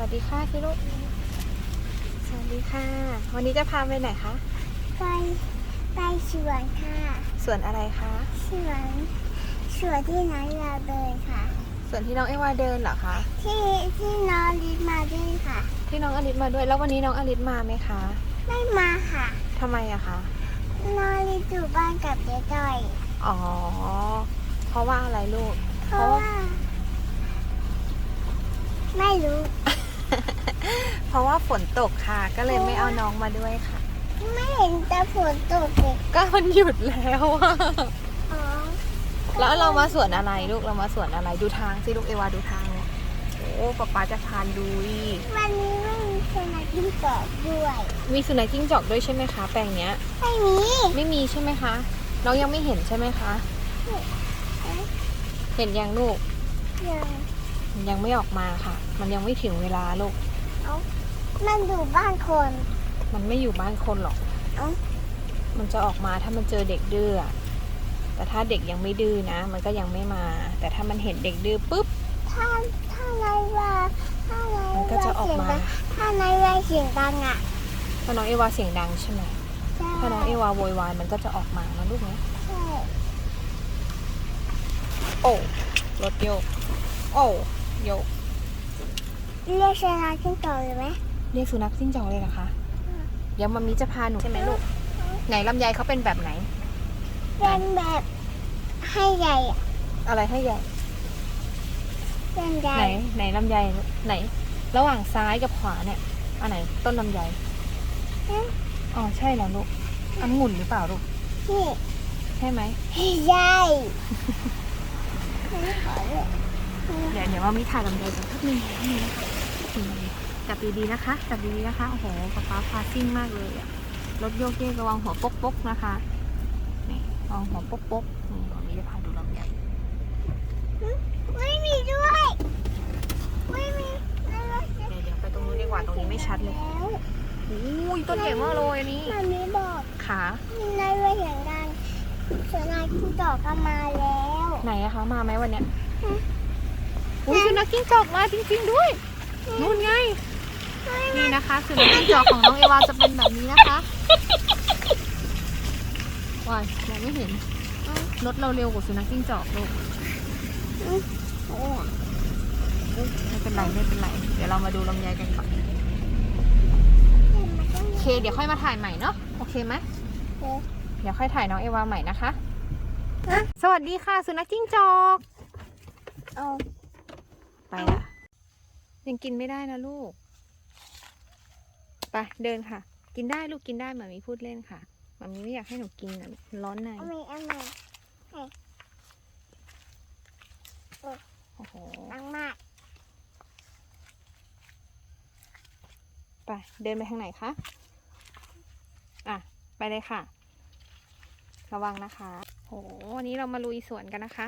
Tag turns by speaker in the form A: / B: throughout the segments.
A: วัสดีค่ะพี่ลูก สวัสดีค่ะ วันนี้จะพาไปไหนคะ
B: ไปไปสวนค่ะ
A: สวนอะไรคะ
B: สวนสวนที่ไหนเราเดินค่ะ
A: สวนที่น้องเอวาเดินเหรอคะ
B: ที่ที่น้องลิศมาด้วยค่ะ
A: ที่น้องอลิสมาด้วย แล้ววันนี้น้องอลิสมาไหมคะ
B: ไม่มาค่ะ
A: ทำไมอะคะ
B: น้องลิศอยู่บ้านกับเจ๊จ้อย
A: อ๋อ เพราะว่าอะไรลูก
B: เพราะว่าไม่รู้
A: เพราะว่าฝนตกค่ะ ก็เลยไม่เอาน้องมาด้วยค่ะ
B: ไม่เห็นแต่ฝนตกเลย
A: ก็มันหยุดแล้วอะ
B: อ๋อ
A: แล้วเรามาสวนอะไรลูกเรามาสวนอะไรดูทางสิลูกเอวาดูทางเนี่ยโอ้ป๊าป๊าจะพาลุย
B: วันนี้ไม่มีสุนัขกินกรอบด้วย
A: มีสุนัขจิ้งจอกด้วยใช่ไหมคะ แปลงเนี้ย
B: ไม่มี
A: ไม่มีใช่ไหมคะ น้องยังไม่เห็นใช่ไหมคะ เห็นยังลูก
B: ยัง
A: มันยังไม่ออกมาค่ะ มันยังไม่ถึงเวลาลูก
B: มันอยู่บ้านคน
A: มันไม่อยู่บ้านคนหรอก
B: เอ้า
A: มันจะออกมาถ้ามันเจอเด็กดื้ออะแต่ถ้าเด็กยังไม่ดื้อนะ มันก็ยังไม่มา แต่ถ้ามันเห็นเด็กดื้อปุ๊บ
B: ถ้าถ้านายว่าถ้านาย
A: มันก็จะออกมา
B: เสียงดังถ้านายว่าเสียงดังอะ
A: ถ้าน้องเอวาเสียงดังใช่ไหม
B: ใช่
A: ถ้าน้องเอวาโวยวายมันก็จะออกมานะลูกนะ
B: ใช่
A: โอ้รถโยก โอ้โยก
B: เรียกชนะขึ้นต่อเลยไหม
A: เรียกสุนัขจิ้งจอกเลยเหรอคะ เดี๋ยวมามีจะพาหนูใช่ไหมลูก ไหนลำไยเขาเป็นแบบไหน
B: เป็นแบบให้ใหญ่อะ
A: อะไรให้ใหญ่
B: เป็นใหญ่
A: ไหนไหนลำไยไหน ระหว่างซ้ายกับขวาเนี่ย อันไหนต้นลำไยอ๋อใช่แล้วลูกอันงุ่นหรือเปล่าลูก
B: นี่
A: ใช่ไหม
B: ให้ใหญ่ไม่ขอเลย
A: เดี๋ยวเดี๋ยวว่ามีถ่ายลำไยกันแป๊บนึง แป๊บนึงนะคะอืมจับดีๆนะคะ จับดีๆนะคะ โอ้โหป๊าป๊าพาซิ่งมากเลยอะรถโยกเยกระวังหัวปกปกๆนะคะ นี่ระวังหัวปกปกๆนี่มามีจะพาดูลำไย
B: ไม่มีด้วยไม่มีไม่มี
A: เดี๋ยวเดี๋ยวไปตรงนู้นดีกว่า ตรงนี้ไม่ชัดเลย
B: แล้ว
A: อุ้ยต้นใหญ่มากเลยอันนี้
B: มันมีบอก
A: ขา
B: นายว่าเสียงดังชนะขึ้นต่อก็มาแล้ว
A: ไหนอะคะ มาไหมวันเนี้ย
B: อืม
A: อุ้ยสุนัขจิ้งจอกมาจริงๆด้วย นู่นไง นี่นะคะสุนัขจิ้งจอกของน้องเอวาจะเป็นแบบนี้นะคะว้ายมองไม่เห็นรถเราเร็วกว่าสุนัขจิ้งจอกลูก
B: โอ้
A: ไม่เป็นไรไม่เป็นไร เดี๋ยวเรามาดูลำไยกันก่อนโอเค เดี๋ยวค่อยมาถ่ายใหม่เนาะโอเคไหมเดี๋ยวค่อยถ่ายน้องเอวาใหม่นะคะ สวัสดีค่ะ สุนัขจิ้งจอก
B: เอา
A: ไปละ ยังกินไม่ได้นะลูกไปเดินค่ะ กินได้ลูกกินได้หมามีพูดเล่นค่ะหมามีไม่อยากให้หนูกินนะร้อนใน
B: เอาใหม่เอาใหม่
A: โอ้โห
B: ดังมาก
A: ไปเดินไปทางไหนคะอะไปเลยค่ะ ระวังนะคะโอ้โหวันนี้เรามาลุยสวนกันนะคะ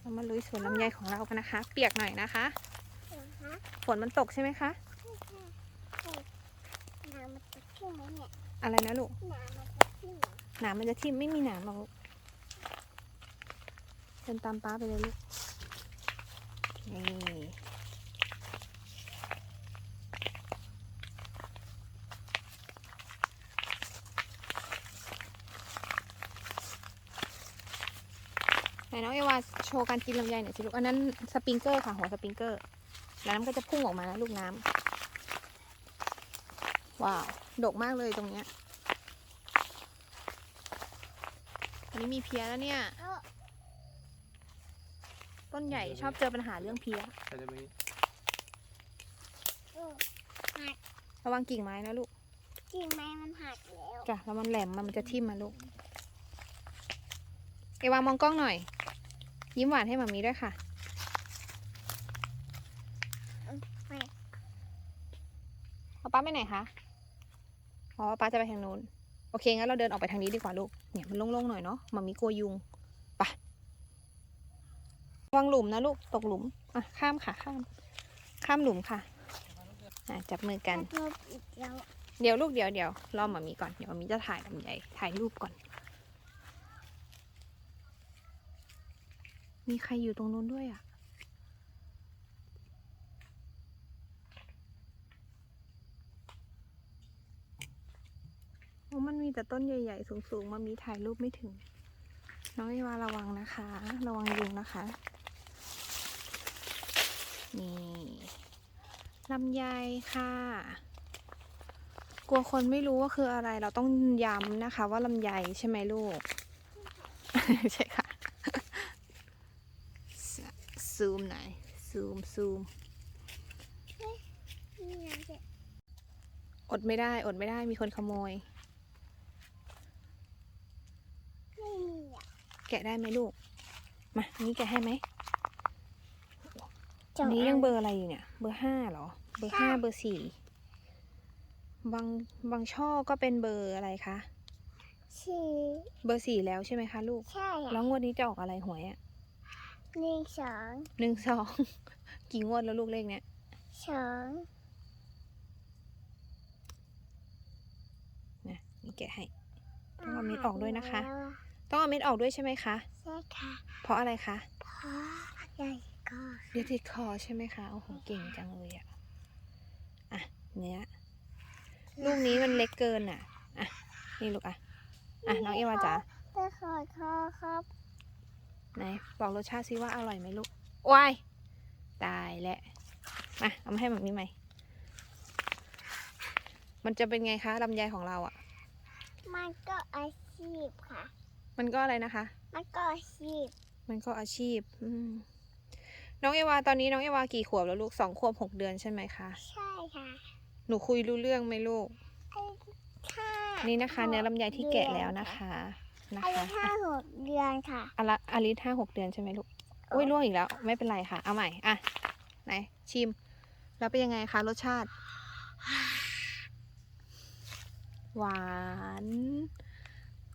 A: เรามาลุยสวนลำไยของเรากันนะคะ เปียกหน่อยนะคะ
B: นะ คะ
A: ฝนมันตกใช่ไหมคะ
B: น้ำมันจะขึ้นไหมเนี่ย
A: อะไรนะลูก
B: น้ำมันจะขึ้นหม
A: หนามมันจะทิ่มไม่มีหนามหรอกลูกเดินตามป้าไปเลยลูก นี่ไหนน้องเอวาโชว์การกินลำไยหน่อยสิลูก อันนั้นสปริงเกอร์ค่ะ หัวสปริงเกอร์ น้ำก็จะพุ่งออกมานะลูกน้ำว้าว ดกมากเลยตรงเนี้ยอันนี้มีเพี้ยแล้วเนี่ย
B: เออ
A: ต้นใหญ่ชอบเจอปัญหาเรื่องเพี้ย
C: ใช่ได้ไหม
B: เออ
A: ระวังกิ่งไม้นะลูก
B: กิ่งไม้มันหักแล้ว
A: จ้ะแล้วมันแหลมมันมันจะทิ่มมาลูก เอวามองกล้องหน่อย ยิ้มหวานให้หมามีด้วยค่ะ
B: ไม่
A: เอา ป้าไปไหนคะอ๋อป้าจะไปทางนู้นโอเคงั้นเราเดินออกไปทางนี้ดีกว่าลูกเนี่ยมันโล่งๆหน่อยเนาะหมามีกลัวยุงไประวังหลุมนะลูกตกหลุมอะข้ามค่ะข้าม ข้ามหลุมค่ะอะจับมือกัน เดี๋ยวลูกเดี๋ยวเดี๋ยวรอมามีก่อนเดี๋ยวมามีจะถ่ายลำไยถ่ายรูปก่อน มีใครอยู่ตรงนู้นด้วยอะ ราะมันมี แต่ต้นใหญ่ ๆ สูงๆมามีถ่ายรูปไม่ถึง น้องเอวาระวังนะคะ ระวังยุงนะคะ นี่ลำไยค่ะ กลัวคนไม่รู้ว่าคืออะไร เราต้องย้ำนะคะ ว่าลำไยใช่ไหมลูก ใช่ค่ะ ซูมหน่อย ซูมซูม
B: นี่ไงเจ๊
A: อดไม่ได้ อดไม่ได้มีคนขโมย
B: ไม่มีอะ
A: แกะได้ไหมลูก มานี่แกะให้ไหม
B: จง
A: อันนี้ยังเบอร์อะไรอยู่เนี่ย เบอร์ห้าเหรอ เบอร์ห้าเบอร์สี่บางบางช่อก็เป็นเบอร์อะไรคะ
B: สี่
A: เบอร์สี่แล้วใช่ไหมคะลูก
B: ใช่
A: แล้
B: อะ
A: วงวดนี้จะออกอะไรหวยอะ
B: หนึ่งสอง
A: หนึ่งสองกี่งวดแล้วลูกเลขเนี้ย
B: สอง
A: นะนี่แกะให้ต้องเอาเม็ดออกด้วยนะคะ
B: แล้วอ
A: ต้องเอาเม็ดออกด้วยใช่ไหมคะ
B: ใช่ค่ะ
A: เพราะอะไรคะ
B: เพราะใหญ่ก็
A: เดี๋ยวติดคอใช่ไหมคะโอ้โหเก่งจังเลยอะอะเนี้ยลูกนี้มันเล็กเกินอะอะนี่ลูกอะอะน้องเอวาจ๋า
B: จะขอคอครับ
A: ไหนบอกรสชาติซิว่าอร่อยไหมลูกว้ายตายแล้วมาเอามาให้แบบนี้ไหมมันจะเป็นไงคะลำไยของเราอะ
B: มันก็อาชีพค่ะ
A: มันก็อะไรนะคะ
B: มันก็อาชีพ
A: มันก็อาชีพ อืมน้องเอวาตอนนี้น้องเอวากี่ขวบแล้วลูกสองขวบหกเดือนใช่ไหมคะ
B: ใช่ค่ะ
A: หนูคุยรู้เรื่องไหมลูก
B: ไอ้ค่า
A: นี่นะคะเนื้อลำไยที่แกะแล้วนะคะนะ
B: ไอ้
A: คะ
B: ห้าหกเดือนค่ะ
A: อะละอลิสห้าหกเดือนใช่ไหมลูกอุ้ยล่วงอีกแล้ว ไม่เป็นไรค่ะ เอาใหม่อะไหนชิม แล้วเป็นยังไงคะ รสชาติ หวาน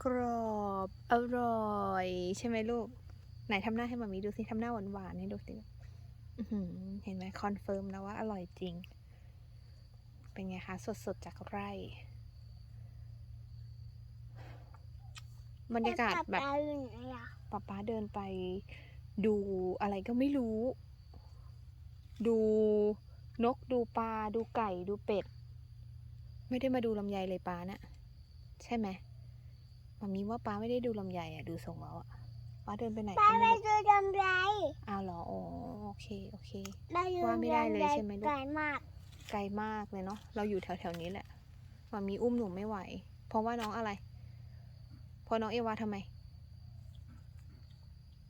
A: กรอบอร่อย ใช่ไหมลูก ไหนทำหน้าให้มามีดูสิทำหน้าหวานหวานๆให้ดูสิอื้อหือเห็นไหมคอนเฟิร์มแล้วว่าอร่อยจริง เป็นไงคะ สดๆ จากไร่ บรรยากาศแบบ
B: ต่ป๊อยู่ไหนอะ
A: ป๊าป๊าเดินไป ดูอะไรก็ไม่รู้ ดูนกดูปลาดูไก่ดูเป็ด ไม่ได้มาดูลำไยเลยป้านะ่ะใช่ไหม มามีว่าป้าไม่ได้ดูลำไยอะ ดูทรงแล้วอะป้าเดินไปไหน
B: ป้า
A: ก็
B: ไป
A: ไม่รู้
B: ดูลำไร
A: อ้าวเหรออ๋อโอเคโอเค
B: ไปดู
A: ว่าไม่ได้เลย
B: ลำร
A: ใช่ไหมลูก
B: ไกลมาก
A: ไกลมากเลยเนาะเราอยู่แถวๆนี้แหละมามีอุ้มหนูไม่ไหว เพราะว่าน้องอะไรเพราะน้องเอวาทำไม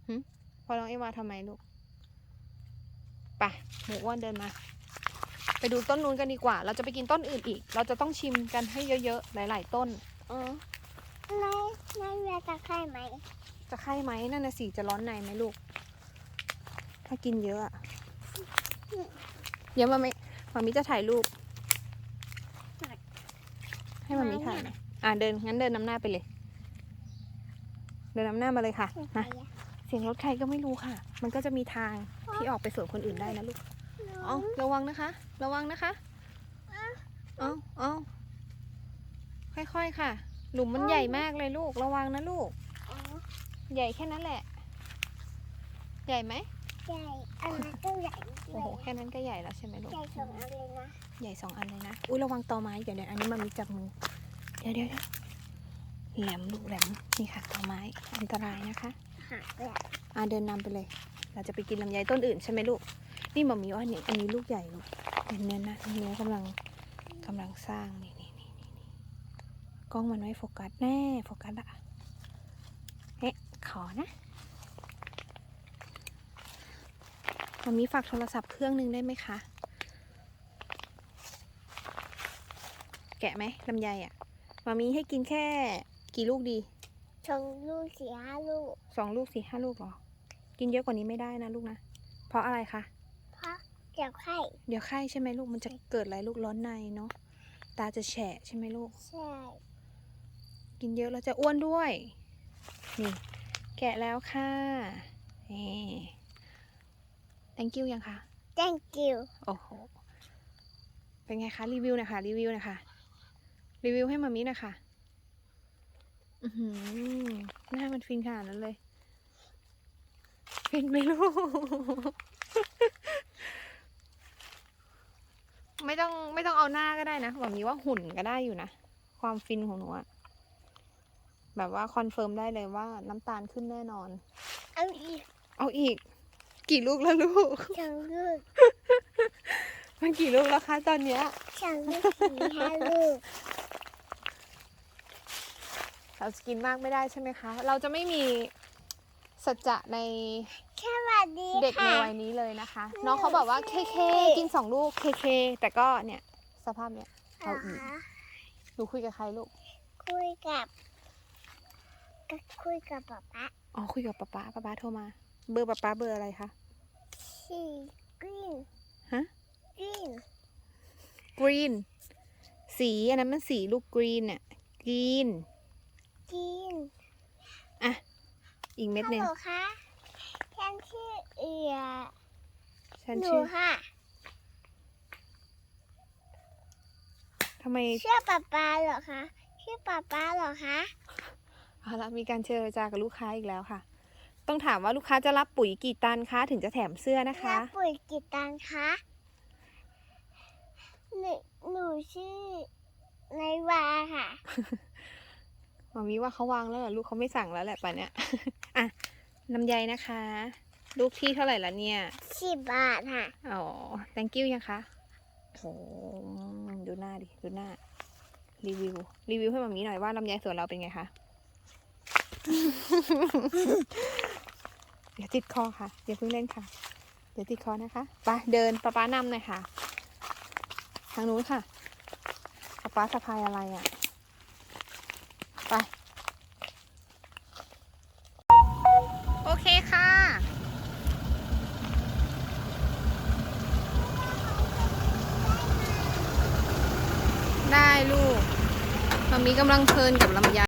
A: หึเพราะน้องเอวาทำไมลูกไปหมูอ้วนเดินมา ไปดูต้นนู้นกันดีกว่า เราจะไปกินต้นอื่นอีก เราจะต้องชิมกันให้เยอะๆ หลาย ๆ ต้น
B: อ๋อ ในในเรือจะใครไหม
A: จะไข่ไหมนั่นน่ะสิจะร้อนในไหมลูก ถ้ากินเยอะอะเดี๋ยวมาไม่มามิจะถ่ายรูป ให้มามิถ่ายหน่อยอะเดินงั้นเดินนำหน้าไปเลย เดินนำหน้ามาเลยค่ะ
B: ใคร
A: มา
B: อะ
A: เสียงรถใครก็ไม่รู้ค่ะ มันก็จะมีทางที่ออกไปสวนคนอื่นได้นะลูก
B: น้อ
A: เอา
B: ง
A: ระวังนะคะ ระวังนะคะเอาเอาค่อยๆค่ะ หลุมมันใหญ่มากเลยลูกระวังนะลูก
B: อ๋อ
A: ใหญ่แค่นั้นแหละ ใหญ่ไหม
B: ใหญ่อันนั้นก็ใหญ่ด้
A: โอ้
B: ว
A: โห
B: ย
A: แค่นั้นก็ใหญ่แล้วใช่ไหมลูก
B: ใหญ่สองอันเลยนะ
A: ใหญ่สองอันเลยนะ อุ้ยระวังตอไม้เดี๋ยวเดี๋ยวอันนี้มันมีจับมือ เดี๋ยวเดี๋ยวเดี๋ยวแหลมลูกแหลมนี่ค่ะตอไม้อันตรายนะคะ
B: หาเลย
A: อ่าเดินนำไปเลย เราจะไปกินลำไยต้นอื่นใช่ไหมลูก นี่หมอมีว่าอันนี้อันนี้ลูกใหญ่ลูกเห็นเนื้อนะเนื้อกำลังกำลังสร้างนี่นี่นี่นี่นี่ กล้องมันไม่โฟกัสแน่โฟกัสอะเอ๊ะขอนะหมอมีฝากโทรศัพท์เครื่องหนึงได้ไหมคะ แกะไหมลำไยอะหมามีให้กินแค่กี่ลูกดี
B: ชงลูกสี่ห้าลูก
A: สองลูกสี่ห้าลูกเหรอ กินเยอะกว่านี้ไม่ได้นะลูกนะ เพราะอะไรคะ
B: เพราะเดี๋ยวไข่
A: เดี๋ยวไข้ใช่ไหมลูกมันจะเกิดอะไรลูกร้อนในเนาะ ตาจะแฉะใช่ไหมลูก
B: ใช่
A: กินเยอะแล้วจะอ้วนด้วย นี่ แกะแล้วค่ะนี่ thank you ยังคะ
B: thank you
A: โอ้โห เป็นไงคะ รีวิวหนะคะ รีวิวหนะคะ รีวิวให้มามิหนะคะ อือหือหน้ามันฟินขนาดนั้นเลย ฟินไหมลูกไม่ต้องไม่ต้องเอาหน้าก็ได้นะแบบนี้ว่าหุ่นก็ได้อยู่นะ ความฟินของหนูอะ แบบว่าคอนเฟิร์มได้เลยว่าน้ำตาลขึ้นแน่นอน
B: เอาอีก
A: เอาอีก กี่ลูกแล้วลูก
B: สองลูก
A: มันกี่ลูกแล้วคะตอนเนี้ย
B: สองลูกสี่ห้าลูก
A: เราจะกินมากไม่ได้ใช่ไหมคะ เราจะไม่มีสัจจะใน
B: สวัสดี
A: เด็กใน
B: ค่ะ
A: วัยนี้เลยนะคะ น้องเขาบอกว่าเคเคกินสองลูกเคเคแต่ก็เนี่ยสภาพเนี้ยเอาอีก
B: เหรคะ
A: หนูคุยกับใครลูก
B: คุยกับ ก็คุยกับป๊าป๊า
A: อ๋อคุยกับป๊าป๊าป๊าป๊าโทรมา เบอร์ป๊าป๊าเบอร์อะไรคะ
B: สี่กรีน
A: ฮะ
B: กรีน
A: กรีนสีอันนั้นมันสีลูกกรีนน่ะกรีน
B: กรีน
A: อะอีกเม็ด
B: ฮัล
A: หนึ่ง
B: โหลคะฉันชื่อเอีย
A: ฉัน
B: หนู
A: ชื่อ
B: ค่ะ
A: ทำไม
B: ชื่อป๊าป๊าเหรอคะชื่อป๊าป๊าเหรอคะ
A: เอาละมีการเจรจากับลูกค้าอีกแล้วค่ะ ต้องถามว่าลูกค้าจะรับปุ๋ยกี่ตันคะถึงจะแถมเสื้อนะคะ
B: รับปุ๋ยกี่ตันคะหนูหนูชื่อในวาค่ะ
A: มามีว่าเขาวางแล้วเหรอลูกเขาไม่สั่งแล้วแหละป่ะเนี้ย อะลำไยนะคะ ลูกที่เท่าไหร่ละเนี่ย
B: สิบบาทค่ะ
A: อ๋อ thank you ยังคะโอ้ดูหน้าดิ ดูหน้า รีวิว รีวิวให้มามีหน่อยว่าลำไยสวนเราเป็นไงคะ เดี๋ยวติดคอค่ะเดี๋ยวเพิ่งเล่นค่ะ เดี๋ยวติดคอนะคะไปเดินป้าป้านำหน่อยค่ะ ทางนู้นค่ะป้าป้าสะพายอะไรอะไปโอเคค่ะได้ลูกตอนนี้กำลังเพลินกับลำไย